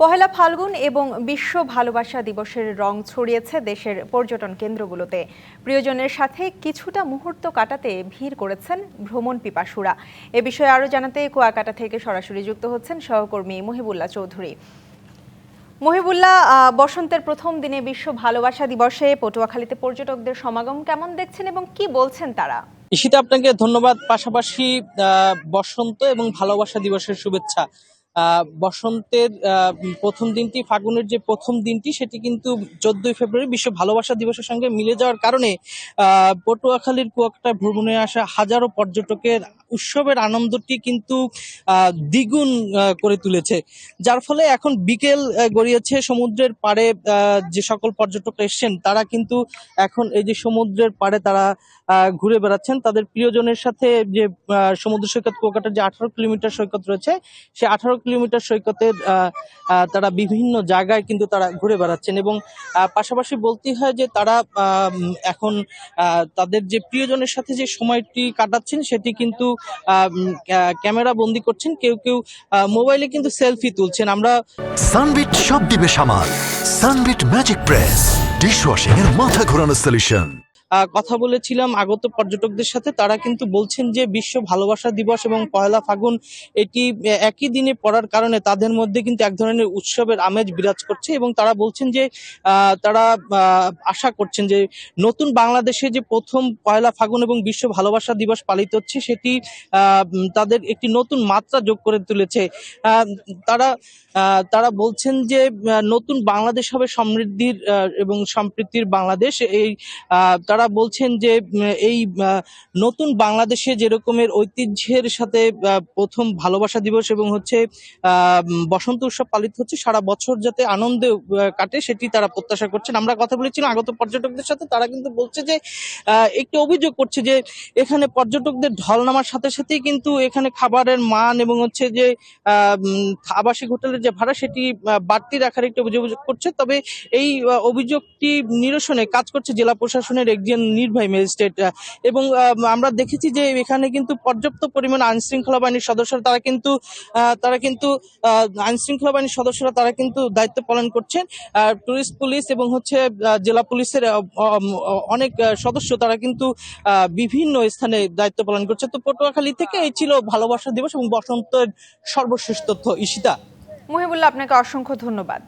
পহেলা ফাল্গুন এবং বিশ্ব ভালোবাসা দিবসের রং ছড়িয়েছে দেশের পর্যটন কেন্দ্রগুলোতে। প্রিয়জনের সাথে কিছুটা মুহূর্ত কাটাতে ভিড় করেছেন ভ্রমণ পিপাসুরা। এ বিষয়ে আরও জানাতে কুয়াকাটা থেকে সরাসরি যুক্ত হচ্ছেন সহকর্মী মহিবুল্লাহ চৌধুরী। মহিবুল্লাহ বসন্তের প্রথম দিনে বিশ্ব ভালোবাসা দিবসে পটুয়াখালীতে পর্যটকদের সমাগম কেমন দেখছেন এবং কি বলছেন তারা? ঈশিতা, আপনাকে ধন্যবাদ। পাশাপাশি বসন্ত এবং ভালোবাসা দিবসের শুভেচ্ছা। বসন্তের প্রথম দিনটি, ফাগুনের যে প্রথম দিনটি, সেটি কিন্তু চোদ্দই ফেব্রুয়ারি বিশ্ব ভালোবাসা দিবসের সঙ্গে মিলে যাওয়ার কারণে পটুয়াখালীর কুয়াকাটা ভ্রমণে আসা হাজারো পর্যটকের উৎসবের আনন্দটি কিন্তু দ্বিগুণ করে তুলেছে। যার ফলে এখন বিকেল গড়িয়েছে সমুদ্রের পাড়ে যে সকল পর্যটক এসছেন, তারা কিন্তু এখন এই যে সমুদ্রের পাড়ে তারা ঘুরে বেড়াচ্ছেন। তাদের প্রিয়জনের সাথে যে সমুদ্র সৈকত, কুয়াকাটার যে আঠারো কিলোমিটার সৈকত রয়েছে, সে আঠারো কিলোমিটার সৈকতে তারা বিভিন্ন জায়গায় কিন্তু তারা ঘুরে বেড়াচ্ছেন এবং পাশাপাশি বলতেই হয় যে তারা এখন তাদের যে প্রিয়জনের সাথে যে সময়টি কাটাচ্ছেন সেটি কিন্তু ক্যামেরা বন্দি করছেন। কেউ কেউ মোবাইলে কিন্তু সেলফি তুলছেন। আমরা সানবিট সব দিবে সামাল। সানবিট ম্যাজিক প্রেস ডিশওয়াশিং এর মাথা ঘোরানো সলিউশন কথা বলেছিলাম আগত পর্যটকদের সাথে তারা কিন্তু বলছেন যে বিশ্ব ভালোবাসা দিবস এবং পয়লা ফাগুন এটি একই দিনে পড়ার কারণে তাদের মধ্যে কিন্তু এক ধরনের উৎসবের আমেজ বিরাজ করছে এবং তারা বলছেন যে তারা আশা করছেন যে নতুন বাংলাদেশে যে প্রথম পয়লা ফাগুন এবং বিশ্ব ভালোবাসা দিবস পালিত হচ্ছে সেটি তাদের একটি নতুন মাত্রা যোগ করে তুলেছে। তারা তারা বলছেন যে নতুন বাংলাদেশ হবে সমৃদ্ধির এবং সম্প্রীতির বাংলাদেশ। এই আহ, তারা বলছেন যে এই নতুন বাংলাদেশে যেরকমের ঐতিহ্যের সাথে প্রথম ভালোবাসা দিবস এবং হচ্ছে বসন্ত উৎসব পালিত হচ্ছে, সারা বছর যাতে আনন্দে কাটে সেটি তারা প্রত্যাশা করছেন। আমরা কথা বলেছিলাম আগত পর্যটকদের সাথে, তারা কিন্তু বলছে যে একটি অভিযোগ করছে যে, এখানে পর্যটকদের ঢল নামার সাথে সাথেই কিন্তু এখানে খাবারের মান এবং হচ্ছে যে আবাসিক হোটেলের যে ভাড়া সেটি বাড়তি রাখার একটি অভিযোগ করছে। তবে এই অভিযোগটি নিরসনে কাজ করছে জেলা প্রশাসনের একজন নির্বাহী ম্যাজিস্ট্রেট আহ, এবং আমরা দেখেছি যে এখানে কিন্তু পর্যাপ্ত পরিমাণ আইন শৃঙ্খলা বাহিনীর সদস্যরা তারা কিন্তু তারা কিন্তু আইন শৃঙ্খলা বাহিনীর সদস্যরা তারা কিন্তু দায়িত্ব পালন করছেন। টুরিস্ট পুলিশ এবং হচ্ছে জেলা পুলিশের অনেক সদস্য তারা কিন্তু বিভিন্ন স্থানে দায়িত্ব পালন করছে। তো পটুয়াখালী থেকে এই ছিল ভালোবাসা দিবস এবং বসন্তের সর্বশেষ তথ্য। ঈশিতা। মহিবুল্লাহ আপনাকে অসংখ্য ধন্যবাদ।